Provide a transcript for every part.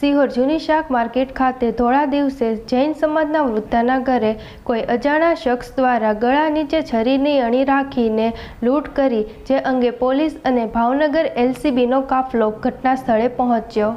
સિહોર જૂની શાક માર્કેટ ખાતે ધોળા દિવસે જૈન સમાજના વૃદ્ધાના ઘરે કોઈ અજાણા શખ્સ દ્વારા ગળા નીચે છરીની અણી રાખીને લૂંટ કરી, જે અંગે પોલીસ અને ભાવનગર એલસીબીનો કાફલો ઘટના સ્થળે પહોંચ્યો.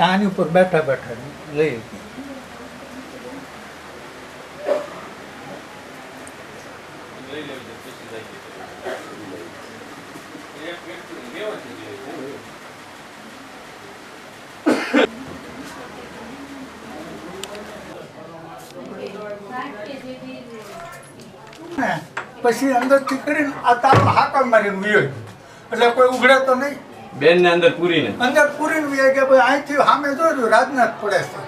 આની ઉપર બેઠા બેઠા લઈ ગઈ ને પછી અંદરથી કરીને આ તારો હાકલ મારીને વિયો એટલે કોઈ ઉઘડે તો નહીં. બેન ને અંદર પૂરીને. અંદર પૂરીને વયા કે ભાઈ અહીંથી સામે જોયું રાજનાથ પડે છે.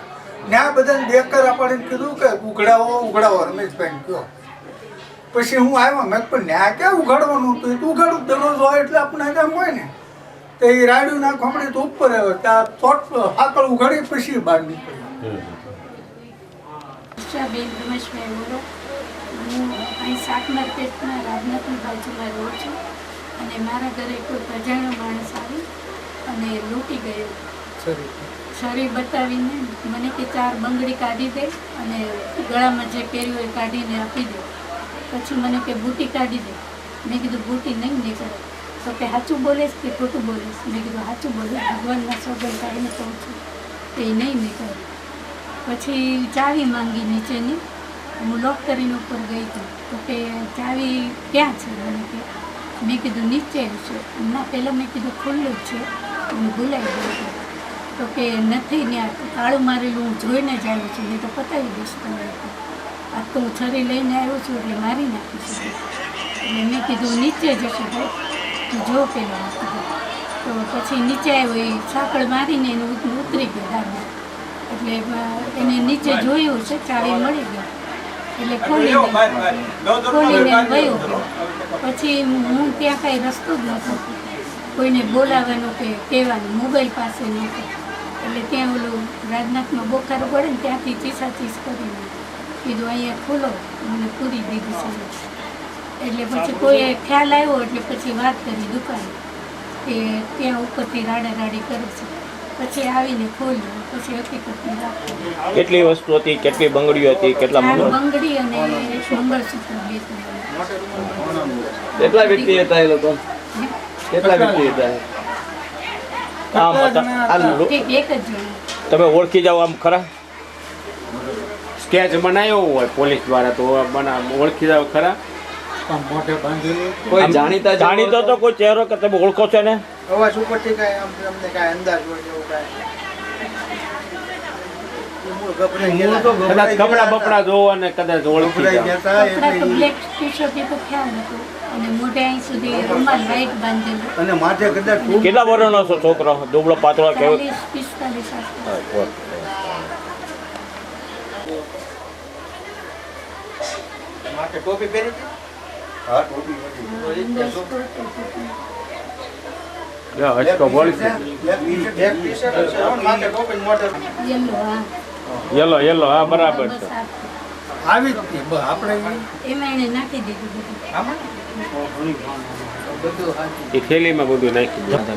ત્યાં બધાને બેકરા પાડીને કીધું કે ઉઘડાવો ઉઘડાવો રમેશભાઈ કયો પછી હું આવ્યો મેં પણ ન્યા ક્યાં ઉઘાડવાનું હતું એ તો ઉઘાડું દરરોજ હોય એટલે આપણે એમ હોય ને. તો એ રાડ્યું ના હમણાં તો ઉપર આવ્યો. ત્યાં ચોટ હાકળ ઉઘાડી પછી બહાર નીકળ્યો. બેન રમેશભાઈ બોલો. હું અહીં શાક માર્કેટના રાજનાથની બાજુમાં રહું છું. અને મારા ઘરે કોઈ અજાણ્યો માણસ આવી અને લૂંટી ગયો. શરીર બતાવીને મને કે ચાર બંગડી કાઢી દે અને ગળામાં જે પહેર્યું હોય એ કાઢીને આપી દે. પછી મને કે બૂટી કાઢી દે. મેં કીધું બૂટી નહીં નીકળે. તો કે સાચું બોલીશ કે ખોટું બોલીશ? મેં કીધું સાચું બોલીશ. ભગવાનના સોગંદ કાઢીને કહું છું એ નહીં નીકળે. પછી ચાવી માંગી નીચેની. હું લોક કરીને ઉપર ગઈ હતી. તો કે ચાવી ક્યાં છે? મને કે, મેં કીધું નીચે છે. ના પહેલાં મેં કીધું ખુલ્લું છે. હું ભૂલાઈ ગયું હતું. તો કે નથી ત્યાં તાળું મારેલું હું જોઈને જ આવ્યો છું. નહીં તો પતાવી દઈશ તમે આ તો હું છરી લઈને આવ્યો છું એટલે મારી નાખીશ એટલે મેં કીધું નીચે જશે ભાઈ. જો પહેલાં તો પછી નીચે આવ્યો એ સાંકળ મારીને એનું ઉતરી ગયો દાદા એટલે એને નીચે જોયું છે ચાવી મળી ગઈ. એટલે ખોલીને ખોલીને ગયો. પછી હું ત્યાં કાંઈ રસ્તો જ નહોતો. કોઈને બોલાવવાનો કે કહેવાનું મોબાઈલ પાસે નહોતો. એટલે ત્યાં ઓલું રાજનાથમાં બોકારો પડે ને ત્યાંથી ચીસા ચીસ કરીને કીધું અહીંયા ખોલો મને પૂરી દીધી છે. એટલે પછી કોઈએ ખ્યાલ આવ્યો એટલે પછી વાત કરી દુકાન કે ત્યાં ઉપરથી રાડા રાડી કરે છે. પછી આવીને ખોલ્યું પછી હકીકતની વાત કેટલી વસ્તુ હતી કેટલી બંગડીઓ હતી કેટલા મંગળ? બંગડી અને મંગળસૂત્ર કેટલા વ્યક્તિ હતા એ લોકો? કેટલા વ્યક્તિ હતા તમે ઓળખી જાઓ આમ ખરા? સ્કેચ બનાવ્યો હોય પોલીસ દ્વારા તો બના ઓળખી જાઓ ખરા? કોઈ જાણીતા જાણીતો તો. કોઈ ચહેરો કે તમે ઓળખો છો ને અવાજ ઉપરથી કાંઈ આમ અમને કાંઈ અંદાજ હોય એવું કાંઈ. કદાચ કપડા બપડા જોવા ને કદાચ ઓળખી અને માથે કદાચ કેટલા વર્ષનો છો છોકરો? દુબળો પાતળો કેવો ચાલીસ પિસ્તાલીસ આસપાસ. માથે ટોપી પહેરી હતી? હા ટોપી છે અને માથે ટોપી ને મોઢે યલો હા યલો હા બરાબર છે આવી જ આપણે એમાં એને નાખી દીધું બધું. એ થેલીમાં બધું નાખી દીધું ના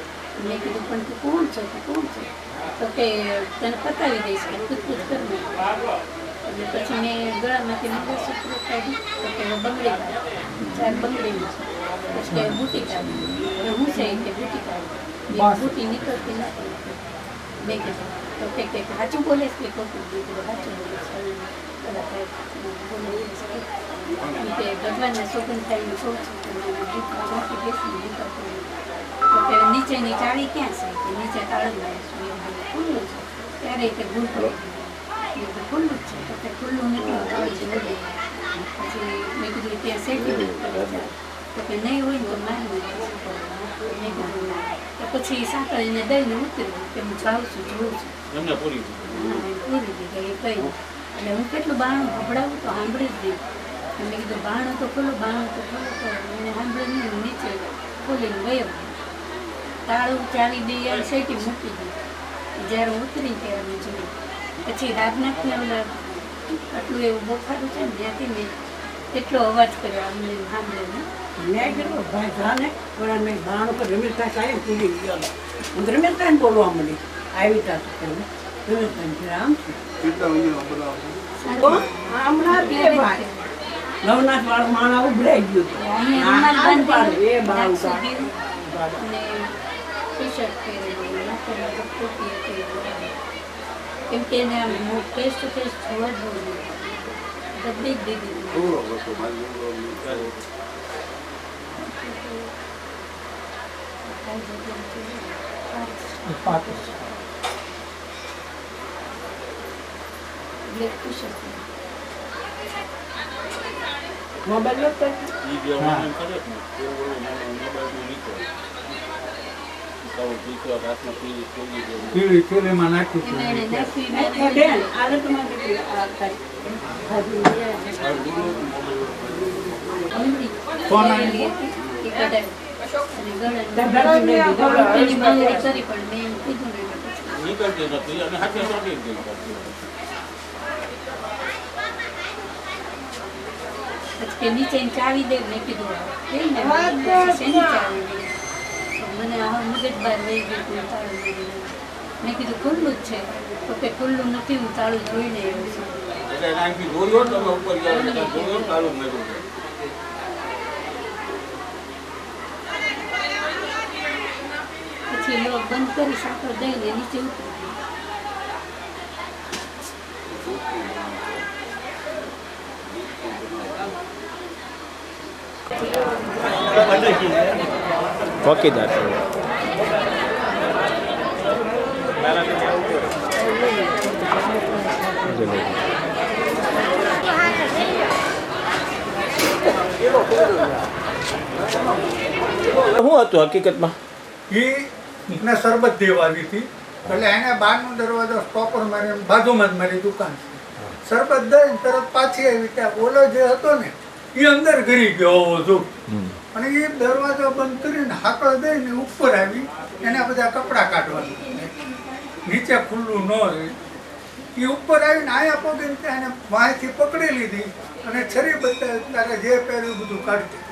મેં કીધું પણ તું કોણ છે? તું કોણ છે? તો કે તને પતાવી દઈશ કે પૂછપૂછ કર એટલે પછી મેં ગળામાંથી મંગળસૂત્ર કાઢી તો કે બંગડી ચાર બંગડીનું છે. પછી કે બુટી કાઢી. હું છે કે બુટી કાઢી. બુટી નીકળતી નથી. બે કીધું તો કે કે સાચું બોલે છે કે ખોટું? કીધું સાચું બોલે છે ભગવાનના સોગન થઈને કહું છું. મને. તો નીચેની ચાળી ક્યાં છે? કે નીચે તાળું લાવે છે ખુલ્લું છે. ત્યારે તે ભૂલ પડી. ખુલ્લું જ છે. તો કે ખુલ્લું નથી તાળું છે નથી. પછી મેં કીધું ત્યાં કરે તો કે નહીં હોય તો મારી. તો પછી સાંકળીને દઈને ઉતર્યું કે હું જાઉં છું જોઉં છું. પૂરી દીધી એ કહી એટલે હું કેટલું બાણું ભભડાવું તો સાંભળી જ તો મેં કીધું બાણું તો ખોલો બાણું તો ખોલો. તો સાંભળી નહીં નીચે ખોલીને ગયો. તાળું ચાવી દઈ આ શેટી મૂકી દીધી જ્યારે ઉતરી ત્યારે મેં જોયું પછી રાજનાથને ઓલા આટલું એવું બોખાડું છે ને જ્યાંથી મેં એટલો અવાજ કર્યો અમને સાંભળીને મેં કીધું ભાઈ જાને. પણ મેં ભાણું પર રમેશભાઈ સાહેબ પૂરી ગયો. હું રમેશભાઈને બોલવા મળી આવી તા રમેશભાઈ આમ છે. હમણાં બે ભાઈ. નવનાથ વાળો માણા ઉભરાઈ ગયો હતો. અહીંયા આ રૂમાલ હાથ પાડે, એ બાંધી બાળ નાક ઉતારે. સુધી અને ટી-શર્ટ પહેરેલી નાખેલા ટોપી હતી કેમ કે એને આમ ફેસ ટુ ફેસ જોવા જ ગમે. દબી જ દીધી મોબાઈલ કરે મોબાઈલ નીકળે તો દીકરો રાતના પીલી ખોલી દે પીળી થેલીમાં નાખી નીચે ચાવી દે મેં કીધું ચાવી મને આ મગજ બહાર વહી ગયું હતું, તાળું. મેં કીધું ખુલ્લું જ છે તો કે ખુલ્લું નથી હું તાળું જોઈને આવ્યો છું. પછી લોક બંધ કરી સાકર દઈને નીચે ઉતરી. ચોકીદાર શું હતું હકીકતમાં? એ ને શરબત દેવાની હતી. એટલે એને બહારનો દરવાજો સ્ટોપર મારી બાજુમાં જ મારી દુકાન છે. શરબત દઈ તરત પાછી આવી. ત્યાં ઓલો જે હતો ને એ અંદર કરી ગયો હોવો અને એ દરવાજો બંધ કરીને હાકળ દઈને ઉપર આવી એના બધા કપડાં કાઢવાના. નીચે ખુલ્લું ન રહે. એ ઉપર આવીને આયા પગીને ત્યાં એને વાંયથી પકડી લીધી અને છરી બધા તારે જે પહેર્યું બધું કાઢતી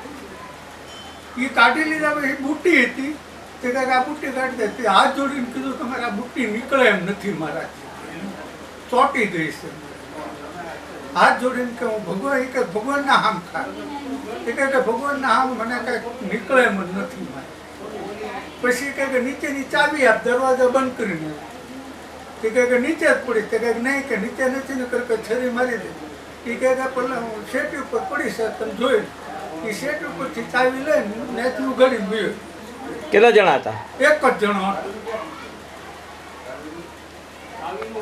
એ કાઢી લીધા પછી બુટ્ટી હતી. તે કાંઈક આ બુટ્ટી કાઢી દે. તે હાથ જોડીને કીધું તમારે આ બુટ્ટી નીકળે એમ નથી મારા. ચોટી ગઈ છે. હાથ જોડીને કે હું ભગવાન કે ભગવાનના હામ ખા. એ કહે કે ભગવાનના હામ મને કાંઈક નીકળે એમ જ નથી મારે. પછી કહે કે નીચેની ચાવી આપ દરવાજા બંધ કરીને તે કહે કે નીચે જ પડી. તે કહે કે નહીં કે નીચે નથી. ને કે છરી મારી દે. એ કહે કે પેલા હું શેટ ઉપર પડી છે તમે જોઈ એ શેટ ઉપરથી ચાવી લઈને નેચનું ઘડી ગયો. કેટલા જણા હતા? એક જ જણો હતો.